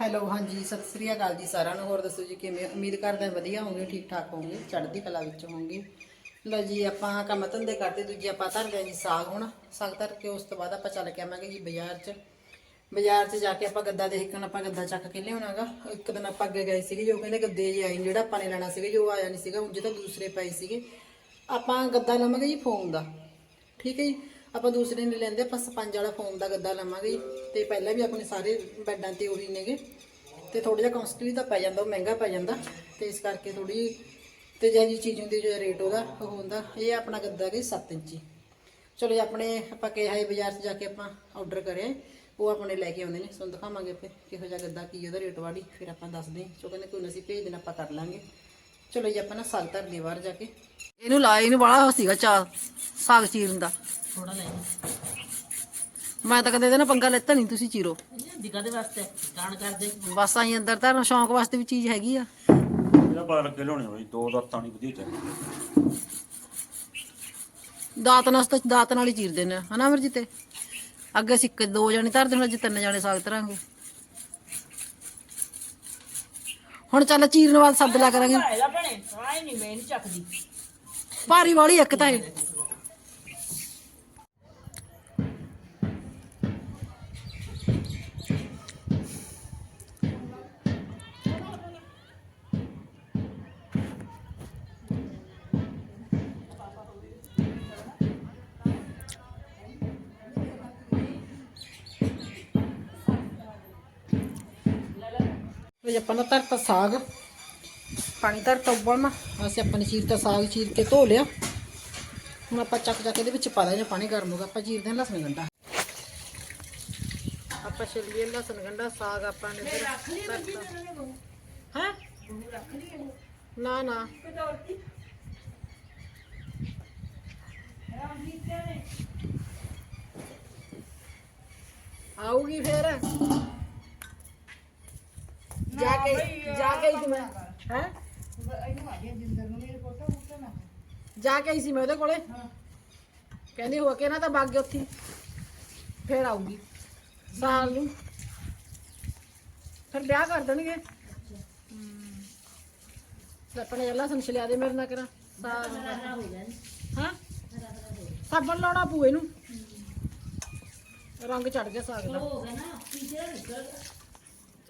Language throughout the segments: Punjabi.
ਹੈਲੋ, ਹਾਂਜੀ, ਸਤਿ ਸ੍ਰੀ ਅਕਾਲ ਜੀ ਸਾਰਿਆਂ ਨੂੰ। ਹੋਰ ਦੱਸੋ ਜੀ ਕਿਵੇਂ? ਉਮੀਦ ਕਰਦੇ ਹਾਂ ਵਧੀਆ ਹੋਵੋਗੇ ਠੀਕ ਠਾਕ ਹੋਵੋਗੇ, ਚੜ੍ਹਦੀ ਕਲਾ ਵਿੱਚ ਹੋਵੋਗੇ। ਲਓ ਜੀ, ਆਪਾਂ ਕੰਮ ਧੰਦੇ ਕਰਦੇ, ਦੂਜੀ ਆਪਾਂ ਧਰ ਲਿਆ ਜੀ ਸਾਗ ਹੁਣ। ਸਾਗ ਧਰ ਕੇ ਉਸ ਤੋਂ ਬਾਅਦ ਆਪਾਂ ਚੱਲ ਕੇ ਆਵਾਂਗੇ ਜੀ ਬਾਜ਼ਾਰ 'ਚ। ਬਾਜ਼ਾਰ 'ਚ ਜਾ ਕੇ ਆਪਾਂ ਗੱਦਾ ਦੇਖਣ ਆਪਾਂ ਗੱਦਾ ਚੱਕ ਕੇ ਲਿਆਉਣਾਗਾ। ਇੱਕ ਦਿਨ ਆਪਾਂ ਅੱਗੇ ਗਏ ਸੀਗੇ ਜੋ ਕਹਿੰਦੇ ਗੱਦੇ ਜੇ ਆਏ, ਜਿਹੜਾ ਆਪਾਂ ਨੇ ਲੈਣਾ ਸੀਗਾ, ਜੋ ਆਇਆ ਨਹੀਂ ਸੀਗਾ, ਉਂਝ ਤਾਂ ਦੂਸਰੇ ਪਏ ਸੀਗੇ। ਆਪਾਂ ਗੱਦਾ ਲਵਾਂਗੇ ਜੀ ਫੋਨ ਦਾ। ਠੀਕ ਹੈ ਜੀ? ਆਪਾਂ ਦੂਸਰੇ ਨਹੀਂ ਲੈਂਦੇ, ਆਪਾਂ ਸਪੰਜ ਵਾਲਾ ਫੋਮ ਦਾ ਗੱਦਾ ਲਵਾਂਗੇ ਜੀ। ਤੇ ਪਹਿਲਾਂ ਵੀ ਆਪਣੇ ਸਾਰੇ ਬੈੱਡਾਂ ਤੇ ਉਹੀ ਨੇਗੇ। ਤੇ ਥੋੜਾ ਜਿਹਾ ਕਾਸਟਲੀ ਤਾਂ ਪੈ ਜਾਂਦਾ, ਉਹ ਮਹਿੰਗਾ ਪੈ ਜਾਂਦਾ। ਤੇ ਇਸ ਕਰਕੇ ਥੋੜੀ ਤੇ ਜਿਹੀ ਚੀਜ਼ ਹੁੰਦੀ, ਜੋ ਰੇਟ ਉਹਦਾ ਉਹ ਹੁੰਦਾ, ਇਹ ਆਪਣਾ ਗੱਦਾ ਗਈ 7 ਇੰਚੀ। ਚਲੋ ਜੀ, ਆਪਣੇ ਆਪਾਂ ਕਿਹਾ ਹੈ ਬਾਜ਼ਾਰ 'ਚ ਜਾ ਕੇ ਆਪਾਂ ਆਰਡਰ ਕਰਿਆ ਉਹ ਆਪਣੇ ਲੈ ਕੇ ਆਉਂਦੇ ਨੇ, ਤੁਹਾਨੂੰ ਦਿਖਾਵਾਂਗੇ ਫਿਰ ਕਿਹੋ ਜਿਹਾ ਗੱਦਾ, ਕੀ ਉਹਦਾ ਰੇਟ ਵਾਲੀ, ਫਿਰ ਆਪਾਂ ਦੱਸਦੇ ਹਾਂ। ਸੋ ਕਹਿੰਦੇ ਕੋਈ ਨਾ, ਅਸੀਂ ਭੇਜ ਦੇਣਾ ਆਪਾਂ ਕਰ ਲਾਂਗੇ। ਚਲੋ ਜੀ, ਆਪਾਂ ਨਾ ਸਾਗ ਧਰਦੇ ਬਾਹਰ ਜਾ ਕੇ। ਇਹਨੂੰ ਲਾਏ ਇਹਨੂੰ ਬੜਾ ਸੀਗਾ ਚਾ ਸਾਗ ਚੀਰਨ ਦਾ ਥੋੜਾ ਲੈ ਮੈਂ ਤਾਂ ਕਦੇ ਇਹਦੇ ਨਾਲ ਪੰਗਾ ਲੈਤਾ ਨਹੀਂ ਤੁਸੀਂ ਚੀਰੋ ਦਿਗਾ ਦੇ ਵਾਸਤੇ ਕਾਣ ਕਰਦੇ ਬਸ ਆਈ ਅੰਦਰ ਤਾਂ ਸ਼ੌਂਕ ਵਾਸਤੇ ਵੀ ਚੀਜ਼ ਹੈਗੀ ਆ ਇਹਦਾ ਦੋ ਦਾਤਾਂ ਨਹੀਂ ਵਧੀਆ ਚਾਹੀਦੀ ਦਾਤ ਨਾਲ ਤਾਂ ਦਾਤ ਨਾਲ ਹੀ ਚੀਰ ਦਿੰਦੇ ਆ ਹਨਾ ਅਮਰਜੀਤੇ ਅੱਗੇ ਅਸੀਂ ਇੱਕ ਦੋ ਜਾਣੇ ਧਰਦੇ ਹੁਣ ਅੱਜ ਤਿੰਨ ਜਾਣੇ ਸਾਗ ਧਰਾਂਗੇ ਹੁਣ ਚੱਲ ਚੀਰਨ ਵਾਲ ਸੱਦ ਲਿਆ ਕਰਾਂਗੇ ਇਹਦਾ ਭਣੇ ਆਈ ਨਹੀਂ ਮੈਂ ਨਹੀਂ ਚੱਕਦੀ ਭਾਰੀ ਵਾਲੀ ਇੱਕ ਤਾਂ ਇਹ ਵੀ ਆਪਾਂ ਨੇ ਧਰਤਾ ਸਾਗ। ਪਾਣੀ ਧਰਤਾ ਉਬਲਣਾ ਅਸੀਂ ਆਪਾਂ ਨੇ ਚੀਰਤਾ ਸਾਗ ਚੀਰ ਕੇ ਧੋ ਲਿਆ। ਹੁਣ ਆਪਾਂ ਚੱਕ ਚੱਕ ਇਹਦੇ ਵਿੱਚ ਪਾ ਦੇਣਾ ਪਾਣੀ, ਗਰਮ ਹੋਗਾ ਆਪਾਂ ਚੀਰਦੇ ਹਾਂ ਲਸਣ ਗੰਡਾ ਆਪਾਂ ਛਿੱਲੀਏ ਲਸਣ ਗੰਡਾ ਸਾਗ ਆਪਾਂ ਨੇ ਇੱਧਰ ਨਾ ਨਾ। ਆਊਗੀ ਫੇਰ? ਜਾ ਕੇ ਜਾ ਕੇ ਹੀ ਮੈਂ। ਹੈ। ਜਾ ਕੇ ਆਈ ਸੀ ਮੈਂ ਉਹਦੇ ਕੋਲੇ। ਕਹਿੰਦੀ ਹੋ ਕੇ ਨਾ ਤਾਂ ਵਗ ਗਿਆ ਉੱਥੇ। ਫੇਰ ਆਊਗੀ। ਸਾਲ ਨੂੰ। ਫਿਰ ਵਿਆਹ ਕਰ ਦੇਣਗੇ। ਆਪਣੇ ਜੱਲਾ ਸੰਸ਼ ਲਿਆ ਦੇ ਮੇਰੇ ਨਾਲ ਕਰਾਂ। ਸਾਲ ਹਾਂ? ਸਾਬਣ ਲਾਉਣਾ ਪੂ ਇਹਨੂੰ। ਰੰਗ ਚੜ ਗਿਆ ਸਾਗ ਦਾ।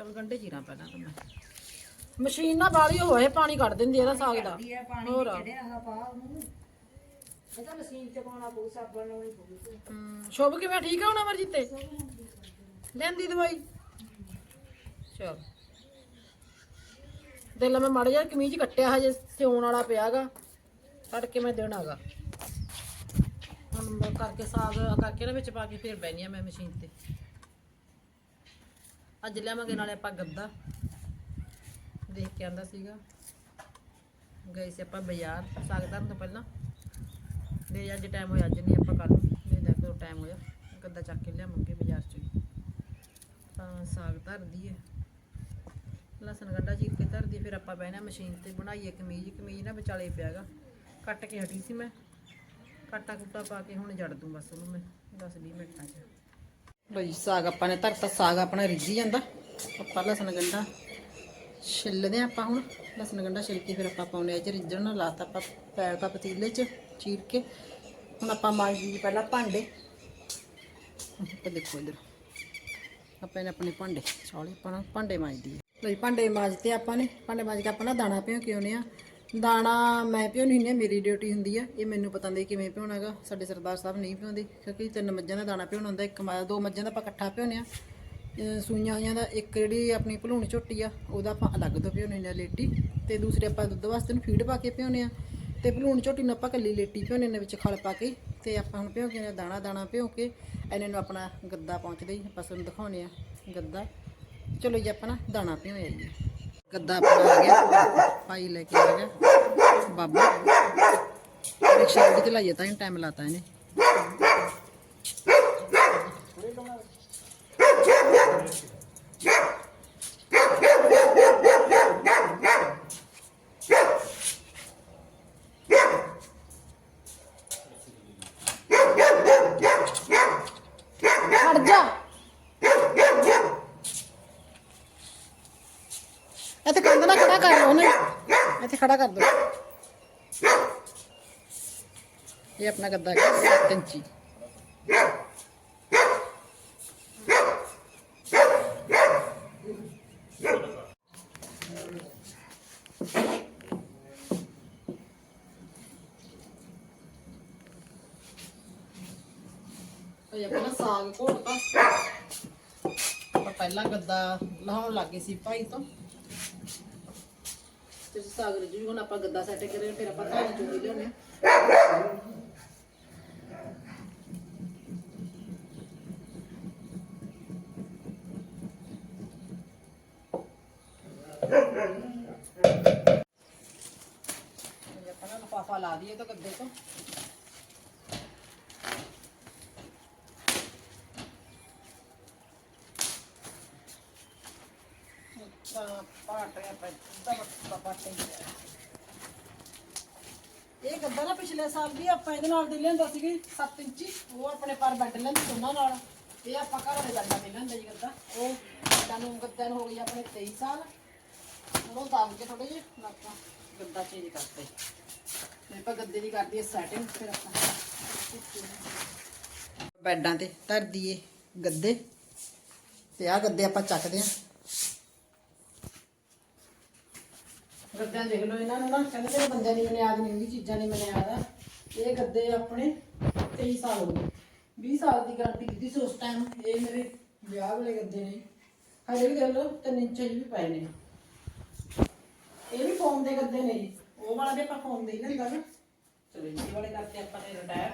ਚਲ ਗੰਡੇ ਚੀਰਾਂ ਪਹਿਲਾਂ ਤਾਂ ਮੈਂ। ਮਸ਼ੀਨ ਨਾਲ ਬਾਲੀ ਹੋਏ ਪਾਣੀ ਕੱਢ ਦਿੰਦੀ ਇਹਦਾ ਸਾਗ ਦਾ। ਹੋਰ ਸ਼ੁਭ ਕਿਵੇਂ ਠੀਕ ਆ ਹੁਣ ਅਮਰਜੀਤੇ ਲੈਂਦੀ ਦਵਾਈ? ਚਲ। ਦਿਲ ਮੈਂ ਮੜ ਜਾ ਕਮੀਜ਼ ਕੱਟਿਆ ਹਜੇ ਸਿਉਣ ਵਾਲਾ ਪਿਆਗਾ। ਕੱਟ ਕੇ ਮੈਂ ਦੇਣਾਗਾ ਹੁਣ ਮੈਂ ਕਰਕੇ ਸਾਗ ਕਰਕੇ ਨਾ ਵਿੱਚ ਪਾ ਕੇ ਫੇਰ ਬੈਣੀ ਆ ਮੈਂ ਮਸ਼ੀਨ ਤੇ। ਅੱਜ ਲਿਆਵਾਂਗੇ ਨਾਲੇ ਆਪਾਂ ਗੱਦਾ ਦੇਖ ਕੇ ਆਂਦਾ ਸੀਗਾ। ਗਏ ਸੀ ਆਪਾਂ ਬਾਜ਼ਾਰ। ਸਾਗ ਧਰਨ ਤੋਂ ਪਹਿਲਾਂ। ਦੇ ਅੱਜ ਟਾਈਮ ਹੋਇਆ, ਅੱਜ ਨਹੀਂ ਆਪਾਂ ਕੱਲ ਨਹੀਂ ਦਾ ਕੋਈ ਟਾਈਮ ਹੋਇਆ। ਗੱਦਾ ਚੱਕ ਕੇ ਲਿਆਵਾਂਗੇ ਬਾਜ਼ਾਰ ਚੋਂ ਹੀ। ਤਾਂ ਸਾਗ ਧਰਦੀ ਹੈ। ਲਸਣ ਗੰਡਾ ਚੀਰ ਕੇ ਧਰਦੀ ਫਿਰ ਆਪਾਂ ਬਹਿਣਾ ਮਸ਼ੀਨ ਤੇ ਬਣਾਈਏ ਕਮੀਜ਼। ਕਮੀਜ਼ ਨਾ ਵਿਚਾਲੇ ਪਿਆਗਾ ਕੱਟ ਕੇ ਹਟੀ ਸੀ ਮੈਂ। ਕਾਟਾ ਕੁੱਟਾ ਪਾ ਕੇ ਹੁਣ ਜੜ ਦੂੰ ਬਸ ਉਹਨੂੰ ਮੈਂ। 10 20 ਮਿੰਟਾਂ 'ਚ। ਲੋ ਸਾਗ ਆਪਾਂ ਨੇ ਧਰਤਾ, ਸਾਗ ਆਪਣਾ ਰਿੱਝੀ ਜਾਂਦਾ। ਆਪਾਂ ਲਸਣ ਗੰਡਾ ਛਿੱਲਦੇ ਹਾਂ ਆਪਾਂ ਹੁਣ। ਲਸਣ ਗੰਡਾ ਛਿੱਲ ਕੇ ਫਿਰ ਆਪਾਂ ਪਾਉਣੇ ਆ ਚ ਰਿੱਝਣ। ਨਾਲ ਲਾਤਾ ਆਪਾਂ ਪੈਰ ਦਾ ਪਤੀਲੇ 'ਚ ਚੀਰ ਕੇ। ਹੁਣ ਆਪਾਂ ਮਾਂਜੀ ਪਹਿਲਾਂ ਭਾਂਡੇ। ਆਪਾਂ ਦੇਖੋ ਇਧਰ। ਆਪਾਂ ਨੇ ਆਪਣੇ ਭਾਂਡੇ ਚੌਲੇ ਆਪਾਂ ਭਾਂਡੇ ਮਾਂਜਦੀ ਹੈ। ਲਈ ਭਾਂਡੇ ਮਾਂਜਤੇ ਆਪਾਂ ਨੇ। ਭਾਂਡੇ ਮਾਂਜ ਕੇ ਆਪਾਂ ਨਾ ਦਾਣਾ ਭਿਓ ਕੇ ਆਉਨੇ ਆ ਦਾਣਾ ਮੈਂ ਭਿਉਣੀ ਹੁੰਦੀ ਹਾਂ, ਮੇਰੀ ਡਿਊਟੀ ਹੁੰਦੀ ਆ। ਇਹ ਮੈਨੂੰ ਪਤਾ ਨਹੀਂ ਕਿਵੇਂ ਭਿਉਣਾਗਾ ਸਾਡੇ ਸਰਦਾਰ ਸਾਹਿਬ ਨਹੀਂ ਭਿਉਂਦੇ ਕਿਉਂਕਿ ਤਿੰਨ ਮੱਝਾਂ ਦਾ ਦਾਣਾ ਭਿਉਣਾ ਹੁੰਦਾ, ਇੱਕ ਮਾ, ਦੋ ਮੱਝਾਂ ਦਾ ਆਪਾਂ ਇਕੱਠਾ ਭਿਉਂਦੇ ਆ ਸੂਈਆਂ ਹੋਈਆਂ ਦਾ ਇੱਕ ਜਿਹੜੀ ਆਪਣੀ ਭਲੂਣ ਝੋਟੀ ਆ, ਉਹਦਾ ਆਪਾਂ ਅਲੱਗ ਤੋਂ ਭਿਉਂਦੇ ਨੇ ਲੇਟੀ, ਤੇ ਦੂਸਰੇ ਆਪਾਂ ਦੁੱਧ ਵਾਸਤੇ ਨੂੰ ਫੀਡ ਪਾ ਕੇ ਭਿਉਂਦੇ ਆ ਤੇ ਭਲੂਣ ਝੋਟੀ ਨੂੰ ਆਪਾਂ ਕੱਲੀ ਲੇਟੀ ਭਿਉਂਦੇ ਨੇ ਵਿੱਚ ਖਲ ਪਾ ਕੇ, ਤੇ ਆਪਾਂ ਹੁਣ ਭਿਉਂ ਕੇ ਦਾਣਾ ਦਾਣਾ ਭਿਉਂ ਕੇ ਇਹਨਾਂ ਨੂੰ ਆਪਣਾ ਗੱਦਾ ਪਹੁੰਚਦੇ ਹੀ, ਆਪਾਂ ਤੁਹਾਨੂੰ ਦਿਖਾਉਣੇ ਆ ਗੱਦਾ। ਚਲੋ ਜੀ, ਆਪਾਂ ਨਾ ਦਾਣਾ ਭਿਉਂ ਆਈਏ ਗੱਦਾ ਆਪਣਾ ਆ ਗਿਆ ਭਾਈ ਲੈ ਕੇ ਆ ਗਿਆ। ਬਾਬਾ। ਰਿਕਸ਼ਾ ਵੀ ਚਲਾਈਏ ਤਾਂ ਟਾਈਮ ਲਾਤਾ ਇਹਨੇ। ਇਹ ਆਪਣਾ ਗੱਦਾ ਹੈ 7 ਆਪਣਾ ਸਾਗ ਘੋਟਦਾ ਆਪਾਂ ਪਹਿਲਾਂ ਗੱਦਾ ਲਾਉਣ ਲੱਗੇ ਸੀ ਭਾਈ ਤੋਂ। ਤੇ ਸਾਗ ਰਜੂ ਹੁਣ ਆਪਾਂ ਗੱਦਾ ਸੈੱਟ ਕਰੇ ਫਿਰ ਆਪਾਂ ਧਾਰੀ ਚੋਰੀ ਲਿਆਉਣੇ ਆ ਇਹ ਆਪਾਂ ਨਾ ਲਿਫਾਫਾ ਲਾ ਗੱਦੇ ਤੋਂ। ਇਹ ਗੱਦਾ ਨਾ ਪਿਛਲੇ ਸਾਲ ਵੀ ਆਪਾਂ ਇਹਦੇ ਨਾਲ ਦੇ ਲਿਆਂਦਾ ਸੀਗੀ 7 ਇੰਚੀ, ਉਹ ਆਪਣੇ ਪਰ ਬੈੱਡ ਲੈਂਦੇ ਉਹਨਾਂ ਨਾਲ। ਇਹ ਆਪਾਂ ਘਰ ਦੇ ਗੱਦਾ ਦੇ ਲਿਆਂਦਾ ਜੀ ਗੱਦਾ। ਉਹ ਸਾਨੂੰ ਗੱਦਾ ਨੂੰ ਹੋ ਗਈ ਆਪਣੇ 23 ਸਾਲ। ਉਹ ਦਬ ਕੇ ਥੋੜੇ ਜਿਹੇ ਆਪਾਂ ਗੱਦਾ ਚੇਂਜ ਕਰਤੇ। ਤੇ ਆਪਾਂ ਗੱਦੇ ਦੀ ਕਰਦੀ ਸੈਟਿੰਗ ਫਿਰ ਆਪਾਂ ਬੈੱਡਾਂ ਤੇ ਧਰ ਦਈਏ ਗੱਦੇ ਤੇ ਆ ਗੱਦੇ ਆਪਾਂ ਚੱਕਦੇ ਆਂ। ਗੱਦਿਆਂ ਦੇਖ ਲਓ ਇਹਨਾਂ ਨੂੰ ਨਾ ਕਹਿੰਦੇ ਤੇਰੇ ਬੰਦਿਆਂ ਦੀ ਬੁਨਿਆਦ ਨਹੀਂ ਹੁੰਦੀ ਚੀਜ਼ਾਂ ਦੀ ਬੁਨਿਆਦ ਆ। ਇਹ ਗੱਦੇ ਆਪਣੇ 23 ਸਾਲ ਹੋ ਗਏ। 20 ਸਾਲ ਦੀ ਗਾਰੰਟੀ ਦਿੱਤੀ ਸੀ ਉਸ ਟਾਈਮ ਇਹ ਮੇਰੇ ਵਿਆਹ ਵਾਲੇ ਗੱਦੇ ਨੇ। ਹਜੇ ਵੀ ਦੇਖ ਲਓ ਤਿੰਨ ਇੰਚ ਵੀ ਪਏ ਨੇ। ਇਹ ਵੀ ਫੋਮ ਦੇ ਗੱਦੇ ਨੇ ਜੀ। ਉਹ ਵਾਲਾ ਵੀ ਆਪਾਂ ਫੋਮ ਦੇ ਲੈਂਦਾ ਨਾ। ਚਲੋ ਇਹ ਵਾਲੇ ਕਰਕੇ ਆਪਾਂ ਨੇ ਰਿਟਾਇਰ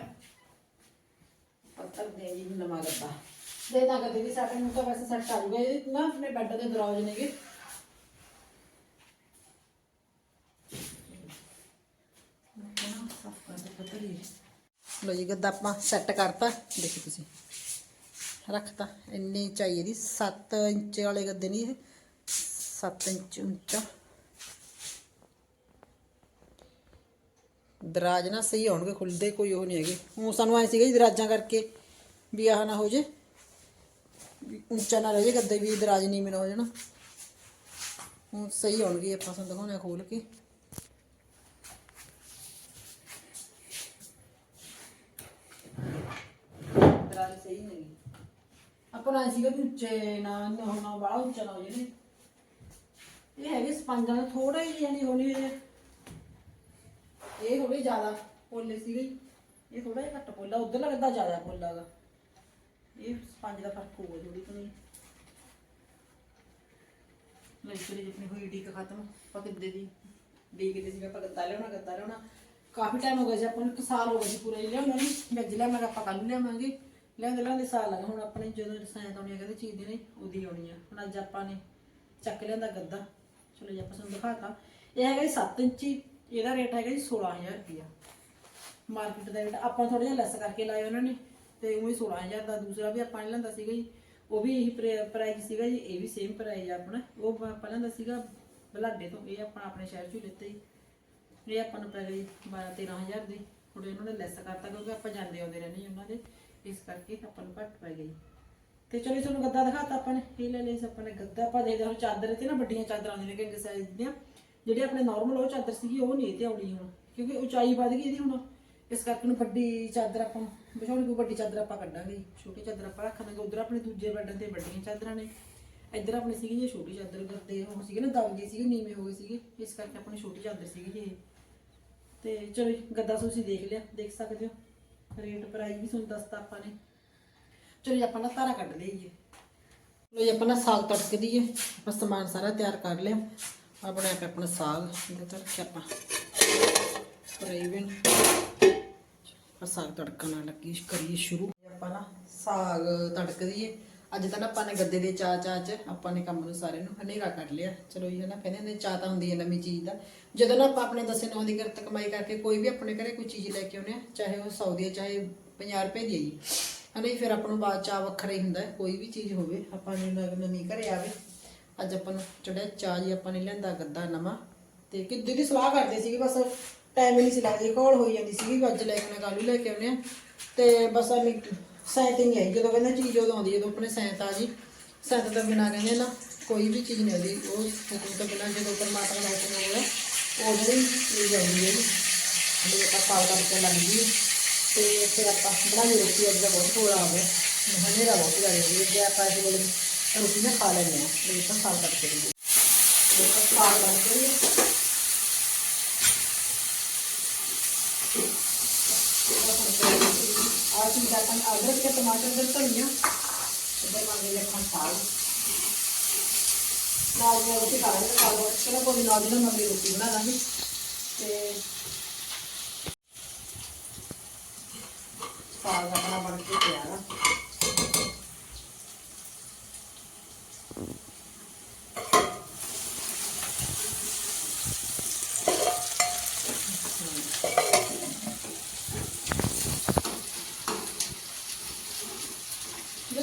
ਪੱਤਰ ਦੇ ਜੀ ਨਵਾਂ ਗੱਦਾ। ਦੇ ਤਾਂ ਗੱਦੇ ਦੀ ਸੈਟਿੰਗ ਨੂੰ ਤਾਂ ਵੈਸੇ ਸੈੱਟ ਆ ਜੂਗਾ ਇਹ ਨਾ ਆਪਣੇ ਬੈੱਡ ਦੇ ਦਰਵਾਜ਼ੇ ਨੇਗੇ। ਲੋ ਜੀ ਗੱਦਾ ਆਪਾਂ ਸੈੱਟ ਕਰਤਾ। ਦੇਖੋ ਤੁਸੀਂ। ਰੱਖਤਾ। ਇੰਨੀ ਚਾਹੀਏ ਦੀ 7 ਇੰਚ ਵਾਲੇ ਗੱਦੇ ਨਹੀਂ ਇਹ। 7 ਇੰਚ ਉੱਚਾ। ਦਰਾਜ ਨਾ ਸਹੀ ਹੋਣਗੇ, ਖੁੱਲਦੇ ਕੋਈ ਉਹ ਨਹੀਂ ਹੈਗੇ। ਹੁਣ ਸਾਨੂੰ ਐ ਸੀਗਾ ਜੀ ਦਰਾਜਾਂ ਕਰਕੇ ਵੀ ਆਹ ਨਾ ਹੋ ਜੇ ਉੱਚਾ ਨਾ ਰਹੇ ਜੇ ਗੱਦੇ ਵੀ ਦਰਾਜ ਨੀਵੇਂ ਨਾ ਹੋ ਜਾਣਾ। ਹੁਣ ਸਹੀ ਹੋਣਗੇ, ਆਪਾਂ ਤੁਹਾਨੂੰ ਦਿਖਾਉਣੇ ਖੋਲ ਕੇ। ਦਰਾਜ ਸਹੀ ਨਹੀਂ ਆਪਾਂ ਨੂੰ ਸੀਗਾ ਵੀ ਉੱਚੇ ਨਾ ਨਾ ਹੋਣਾ ਬੜਾ ਉੱਚਾ ਨਾ ਹੋ ਜੇ ਇਹ ਹੈਗੇ ਸਪੰਜਾਂ ਦਾ ਥੋੜਾ ਹੀ ਯਾਨੀ ਹੋਣੀ ਹੈ ਇਹ ਥੋੜੀ ਜ਼ਿਆਦਾ ਪੋਲੇ ਸੀਗੇ। ਇਹ ਥੋੜਾ ਜਿਹਾ ਘੱਟ ਪੋਲਾ, ਉਧਰ ਲੱਗਦਾ ਜ਼ਿਆਦਾ ਪੋਲਾ ਦਾ ਇਹ ਪੰਜ ਦਾ ਫ਼ਰਕ ਹੋਊਗਾ ਥੋੜੀ ਤੋਂ ਲੈਕਚਰ ਜਿੱਤਨੀ ਹੋਈ ਡੀਕ ਖਤਮ, ਆਪਾਂ ਦੀ ਦੇਖਦੇ ਸੀ ਆਪਾਂ ਗੱਦਾ ਲਿਆਉਣਾ ਗੱਦਾ ਲਿਆਉਣਾ। ਕਾਫੀ ਟਾਈਮ ਹੋ ਗਿਆ ਸੀ, ਆਪਾਂ ਨੂੰ ਇੱਕ ਸਾਲ ਹੋ ਗਿਆ ਸੀ ਪੂਰਾ ਲਿਆਉਣਾ ਨਹੀਂ ਮੈਂ ਅੱਜ ਲਿਆਵਾਂਗਾ ਆਪਾਂ ਕੱਲ ਲਿਆਵਾਂਗੇ। ਲਿਆਂਦੇ ਲਿਆਂਦੇ ਸਾਲ ਲੱਗਾ ਹੁਣ ਆਪਣੇ ਜਦੋਂ ਰਸਾਇਣ ਆਉਣੀ ਹੈ ਕਹਿੰਦੇ ਚੀਜ਼ ਦੀ ਨਹੀਂ, ਉਹਦੀ ਆਉਣੀ ਆ। ਹੁਣ ਅੱਜ ਆਪਾਂ ਨੇ ਚੱਕ ਲਿਆਂਦਾ ਗੱਦਾ। ਚਲੋ ਜੀ, ਆਪਾਂ ਤੁਹਾਨੂੰ ਦਿਖਾਤਾ। ਇਹ ਹੈਗਾ ਜੀ 7 ਇੰਚੀ ਇਹਦਾ ਰੇਟ ਹੈਗਾ ਜੀ 16000 ਰੁਪਇਆ। ਮਾਰਕੀਟ ਦਾ ਰੇਟ ਆਪਾਂ ਥੋੜਾ ਜਿਹਾ ਲੈਸ ਕਰਕੇ ਲਾਏ ਉਹਨਾਂ ਨੇ, ਤੇ ਉਹ 16000 ਦਾ ਦੂਸਰਾ ਵੀ ਆਪਾਂ ਨੇ ਲੈਂਦਾ ਸੀਗਾ ਜੀ। ਉਹ ਵੀ ਇਹੀ ਪ੍ਰਾਈਸ ਸੀਗਾ ਜੀ, ਇਹ ਵੀ ਸੇਮ ਪ੍ਰਾਈਸ ਆ ਆਪਣਾ। ਉਹ ਆਪਾਂ ਲੈਂਦਾ ਸੀਗਾ ਬਲਾਡੇ ਤੋਂ, ਇਹ ਆਪਾਂ ਆਪਣੇ ਸ਼ਹਿਰ ਚੋਂ ਲਿੱਤੇ ਜੀ। ਇਹ ਆਪਾਂ ਨੂੰ ਪੈ ਗਈ 12 13000 ਦੀ। ਥੋੜੇ ਉਹਨਾਂ ਨੇ ਲੈਸ ਕਰਤਾ ਕਿਉਂਕਿ ਆਪਾਂ ਜਾਂਦੇ ਆਉਂਦੇ ਰਹਿੰਦੇ ਜੀ ਉਹਨਾਂ ਦੇ। ਇਸ ਕਰਕੇ ਆਪਾਂ ਨੂੰ ਘੱਟ ਪੈ ਗਈ ਤੇ ਚਲੋ ਜੀ, ਤੁਹਾਨੂੰ ਗੱਦਾ ਦਿਖਾਤਾ ਆਪਾਂ ਨੇ। ਇਹ ਲੈ ਲਈ ਆਪਾਂ ਨੇ ਗੱਦਾ। ਆਪਾਂ ਦੇਖਦੇ ਹਾਂ ਚਾਦਰ ਤੇ ਨਾ ਵੱਡੀਆਂ ਚਾਦਰਾਂ ਆਉਂਦੀਆਂ ਨੇ, ਕਿੰਗ ਸਾਈਜ਼ ਦੀਆਂ। ਜਿਹੜੀ ਆਪਣੇ ਨਾਰਮਲ ਉਹ ਚਾਦਰ ਸੀਗੀ, ਉਹ ਨਹੀਂ ਤੇ ਆਉਣੀ ਹੁਣ। ਕਿਉਂਕਿ ਉਚਾਈ ਵੱਧ ਗਈ ਇਹਦੀ ਹੁਣ। ਇਸ ਕਰਕੇ ਨੂੰ ਵੱਡੀ ਚਾਦਰ ਆਪਾਂ ਵਿਛਾਉਣੀ ਕੋਈ ਵੱਡੀ ਚਾਦਰ ਆਪਾਂ ਕੱਢਾਂਗੇ। ਛੋਟੀ ਚਾਦਰ ਆਪਾਂ ਰੱਖਾਂਗੇ। ਉਧਰ ਆਪਣੇ ਦੂਜੇ ਬੈੱਡ ਤੇ ਵੱਡੀਆਂ ਚਾਦਰਾਂ ਨੇ। ਇੱਧਰ ਆਪਣੀ ਸੀਗੀ ਜੀ ਛੋਟੀ ਚਾਦਰ ਕਰਦੇ। ਹੁਣ ਸੀਗੇ ਨਾ ਦਬ ਗਏ ਸੀਗੇ, ਨੀਵੇਂ ਹੋ ਗਏ ਸੀਗੇ। ਇਸ ਕਰਕੇ ਆਪਣੀ ਛੋਟੀ ਚਾਦਰ ਸੀਗੀ ਜੀ ਇਹ। ਤੇ ਚਲੋ ਗੱਦਾ ਤੁਸੀਂ ਦੇਖ ਲਿਆ। ਦੇਖ ਸਕਦੇ ਹੋ। ਰੇਟ ਪ੍ਰਾਈਸ ਵੀ ਤੁਹਾਨੂੰ ਦੱਸਤਾ ਆਪਾਂ ਨੇ। ਚਲੋ ਜੀ, ਆਪਾਂ ਨਾ ਤਾਰਾ ਕੱਢ ਲਈਏ। ਲੋ ਜੀ, ਆਪਾਂ ਨਾ ਸਾਗ ਤੜਕ ਦਈਏ ਆਪਾਂ ਸਮਾਨ ਸਾਰਾ ਤਿਆਰ ਕਰ ਲਿਆ। ਆ ਬਣਾਇਆ ਪਿਆ ਆਪਣਾ ਸਾਗ, ਇਹਦੇ ਤੇ ਰੱਖਿਆ ਆਪਾਂ ਫਰਾਈਵਨ ਆਪਾਂ ਸਾਗ ਤੜਕਣ ਨਾਲ ਲੱਗੀ, ਕਰੀਏ ਸ਼ੁਰੂ। ਆਪਾਂ ਨਾ ਸਾਗ ਤੜਕ ਦਈਏ। ਅੱਜ ਤਾਂ ਨਾ ਆਪਾਂ ਨੇ ਗੱਦੇ ਦੇ ਚਾ ਚਾ ਚ ਆਪਾਂ ਨੇ ਕੰਮ ਨੂੰ ਸਾਰੇ ਨੂੰ ਹਨੇਰਾ ਕਰ ਲਿਆ। ਚਲੋ ਇਹ ਨਾ, ਕਹਿੰਦੇ ਨੇ ਚਾਹ ਤਾਂ ਹੁੰਦੀ ਹੈ ਨਵੀਂ ਚੀਜ਼ ਦਾ। ਜਦੋਂ ਨਾ ਆਪਾਂ ਆਪਣੇ ਦਸੇ ਨੌ ਦੀ ਕਿਰਤ ਕਮਾਈ ਕਰਕੇ ਕੋਈ ਵੀ ਆਪਣੇ ਘਰੇ ਕੋਈ ਚੀਜ਼ ਲੈ ਕੇ ਆਉਂਦੇ ਆ, ਚਾਹੇ ਉਹ 100 ਦੀ ਚਾਹੇ 50 ਰੁਪਏ ਦੀ ਹੈ ਜੀ। ਹਨੇ ਫਿਰ ਆਪਾਂ ਨੂੰ ਬਾਅਦ ਚਾਹ ਵੱਖਰਾ ਹੀ ਹੁੰਦਾ ਕੋਈ ਵੀ ਚੀਜ਼ ਹੋਵੇ, ਆਪਾਂ ਨੂੰ ਨਵੀਂ ਘਰੇ ਆਵੇ। ਅੱਜ ਆਪਾਂ ਨੂੰ ਚੜਿਆ ਚਾਹ ਜੀ ਆਪਾਂ ਨੇ ਲਿਆਂਦਾ ਗੱਦਾ ਨਵਾਂ, ਤੇ ਕਿੱਦੇ ਦੀ ਸਲਾਹ ਕਰਦੇ ਸੀਗੇ, ਬਸ ਟਾਈਮ ਹੀ ਨਹੀਂ ਸੀ ਲੱਗਦੀ ਕੋਲ ਹੋਈ ਜਾਂਦੀ ਸੀਗੀ ਅੱਜ ਲੈ ਕੇ ਨਾ ਕੱਲ੍ਹ ਨੂੰ ਲੈ ਕੇ ਆਉਨੇ ਆ। ਤੇ ਬਸ ਐਵੇਂ ਸੈਂਟ ਹੀ ਨਹੀਂ ਆਈ, ਜਦੋਂ ਕਹਿੰਦੇ ਚੀਜ਼ ਉਦੋਂ ਆਉਂਦੀ, ਜਦੋਂ ਆਪਣੇ ਸੈਂਤ ਆ ਜੀ, ਸੈਂਟ ਤੋਂ ਬਿਨਾ ਕਹਿੰਦੇ ਨਾ ਕੋਈ ਵੀ ਚੀਜ਼ ਨਹੀਂ ਹੁੰਦੀ ਉਹ ਹੁਕਮ ਤੋਂ ਬਿਨਾਂ ਜਦੋਂ ਪਰਮਾਤਮਾ ਦਾ ਹੁਕਮ ਹੋਵੇ ਉਹ ਜਿਹੜੀ ਚੀਜ਼ ਆਉਂਦੀ ਹੈ ਜੀ ਜਦੋਂ ਆਪਾਂ ਕਰਕੇ ਲੱਗਦੀ ਤੇ ਫਿਰ ਆਪਾਂ ਬਣਾਈ ਰੋਟੀ, ਅੱਜ ਦਾ ਬਹੁਤ ਥੋੜਾ ਆ ਗਿਆ, ਹਨੇਰਾ ਬਹੁਤ ਜ਼ਿਆਦਾ ਹੋ ਜੇ ਆਪਾਂ ਇਸ ਵੇਲੇ ਰੋਟੀ ਨਾ ਖਾ ਲੈਂਦੇ ਹਾਂ ਤੇ ਤਾਂ ਸਾਲ ਕਰਕੇ ਦੀ ਇਹ ਤਾਂ ਸਾਲ ਕਰਕੇ ਆ ਚੀਜ਼ ਦਾ ਆਪਾਂ ਅਦਰਕ ਤੇ ਟਮਾਟਰ ਦੇ ਧਨੀਆ ਤੇ ਮੰਗੇ ਲੱਖਾਂ ਸਾਲ ਨਾਲ ਮੈਂ ਰੋਟੀ ਖਾ ਲਾਂਗੇ ਨਾਲ ਬਹੁਤ ਚਲੋ ਕੋਈ ਨਾਲ ਦੀ ਨਾਲ ਮੰਮੀ ਰੋਟੀ ਬਣਾ ਲਾਂਗੀ ਤੇ ਸਾਗ ਆਪਣਾ ਬਣ ਕੇ ਤਿਆਰ ਆ ਜਦੋਂ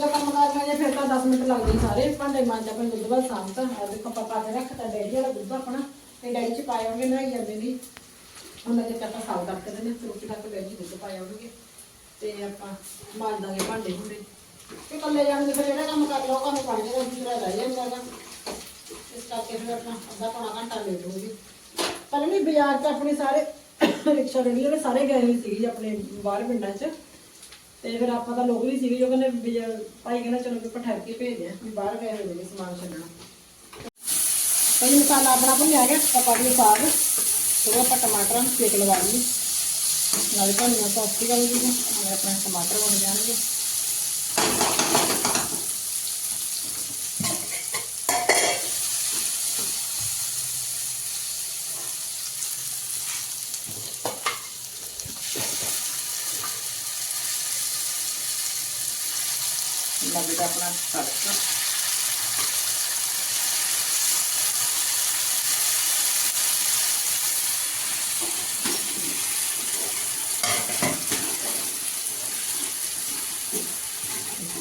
ਕੰਮ ਕਰਨਾ ਜੇ ਫਿਰ ਤਾਂ 10 ਮਿੰਟ ਲੱਗਦੇ ਸਾਰੇ। ਭਾਂਡੇ ਮਾਂਜਾ ਆਪਣੇ ਦੁੱਧ ਵਾਲ ਸਾਂਭਤਾ ਆ ਦੇਖੋ ਪਾਪਾ ਨੇ ਰੱਖਤਾ ਡੈਡੀ ਵਾਲਾ ਦੁੱਧ ਆਪਣਾ। ਤੇ ਡੈਡੀ ਚ ਪਾਏ ਹੋਣਗੇ ਨਹਾਈ ਜਾਂਦੇ ਨਹੀਂ ਉਹਨਾਂ ਦੇ ਆਪਾਂ ਸਾਲ ਕਰਕੇ ਦਿੰਦੇ ਹਾਂ, ਫਿਰ ਰੋਟੀ ਤੱਕ ਡੈਡੀ ਦੁੱਧ ਪਾਏ ਹੋਣਗੇ। ਤੇ ਆਪਾਂ ਮਾਂਜਾਂਗੇ ਭਾਂਡੇ ਹੁੰਦੇ ਤੇ ਕੱਲੇ ਜਾਣਗੇ ਫਿਰ ਜਿਹੜਾ ਕੰਮ ਕਰ ਲਓ ਕੰਮ ਕਰ ਜਿਹੜਾ ਦੂਸਰਾ ਰਹਿ ਜਾਂਦਾ ਗਾ ਇਸ ਕਰਕੇ ਫਿਰ ਆਪਣਾ ਅੱਧਾ ਪੌਣਾ ਘੰਟਾ ਲੇਟ ਹੋ ਗਈ। ਪਰ ਨਹੀਂ ਬਾਜ਼ਾਰ 'ਚ ਆਪਣੇ ਸਾਰੇ ਰਿਕਸ਼ਾ ਦੇ ਸਾਰੇ ਗਏ ਹੋਏ ਸੀਗੇ ਜੀ ਆਪਣੇ ਬਾਹਰ ਪਿੰਡਾਂ 'ਚ। ਤੇ ਫਿਰ ਆਪਾਂ ਤਾਂ ਲੋਕ ਵੀ ਸੀਗੇ ਜੋ ਕਹਿੰਦੇ ਵੀ ਜੇ ਭਾਈ ਕਹਿੰਦਾ ਚਲੋ ਵੀ ਆਪਾਂ ਠਹਿਰ ਕੇ ਭੇਜਦੇ ਆ ਵੀ ਬਾਹਰ ਗਏ ਹੋਏ ਨੇ ਸਮਾਨ ਛੱਡਣਾ। ਕਈ ਮਸਾਲਾ ਆਪਣਾ ਭੁੰਨ ਆ ਗਿਆ, ਆਪਾਂ ਵੀ ਸਾਗ। ਥੋੜਾ ਆਪਾਂ ਟਮਾਟਰਾਂ ਨੂੰ ਸੇਕ ਲਵਾ ਲਈ ਨਾਲੇ ਧਨੀਆ ਸੌਫਟੀ ਕਰ ਲਈ ਨਾਲੇ ਟਮਾਟਰ ਬਣ ਜਾਣਗੇ। ਲੱਗਦਾ ਆਪਣਾ ਤੜਕਾ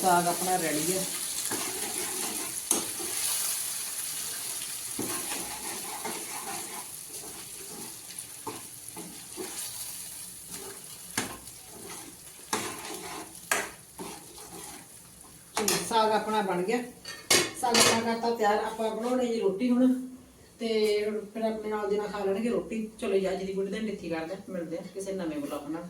ਸਾਗ ਆਪਣਾ ਰੈਡੀ ਹੈ ਜੀ, ਸਾਗ ਆਪਣਾ ਬਣ ਗਿਆ। ਸਾਗ ਆਪਣਾ ਕਰਤਾ, ਤਿਆਰ। ਆਪਾਂ ਬਣਾਉਣੀ ਜੀ ਰੋਟੀ ਹੁਣ। ਤੇ ਫਿਰ ਆਪਣੇ ਨਾਲ ਦੇ ਨਾਲ ਖਾ ਲੈਣਗੇ ਰੋਟੀ। ਚਲੋ ਜੀ, ਅੱਜ ਦੀ ਵੀਡੀਓ ਦਿਨ ਨਿੱਤੀ ਕਰਦੇ ਮਿਲਦੇ ਆ ਕਿਸੇ ਨਵੇਂ ਬਲੌਗ ਨਾਲ।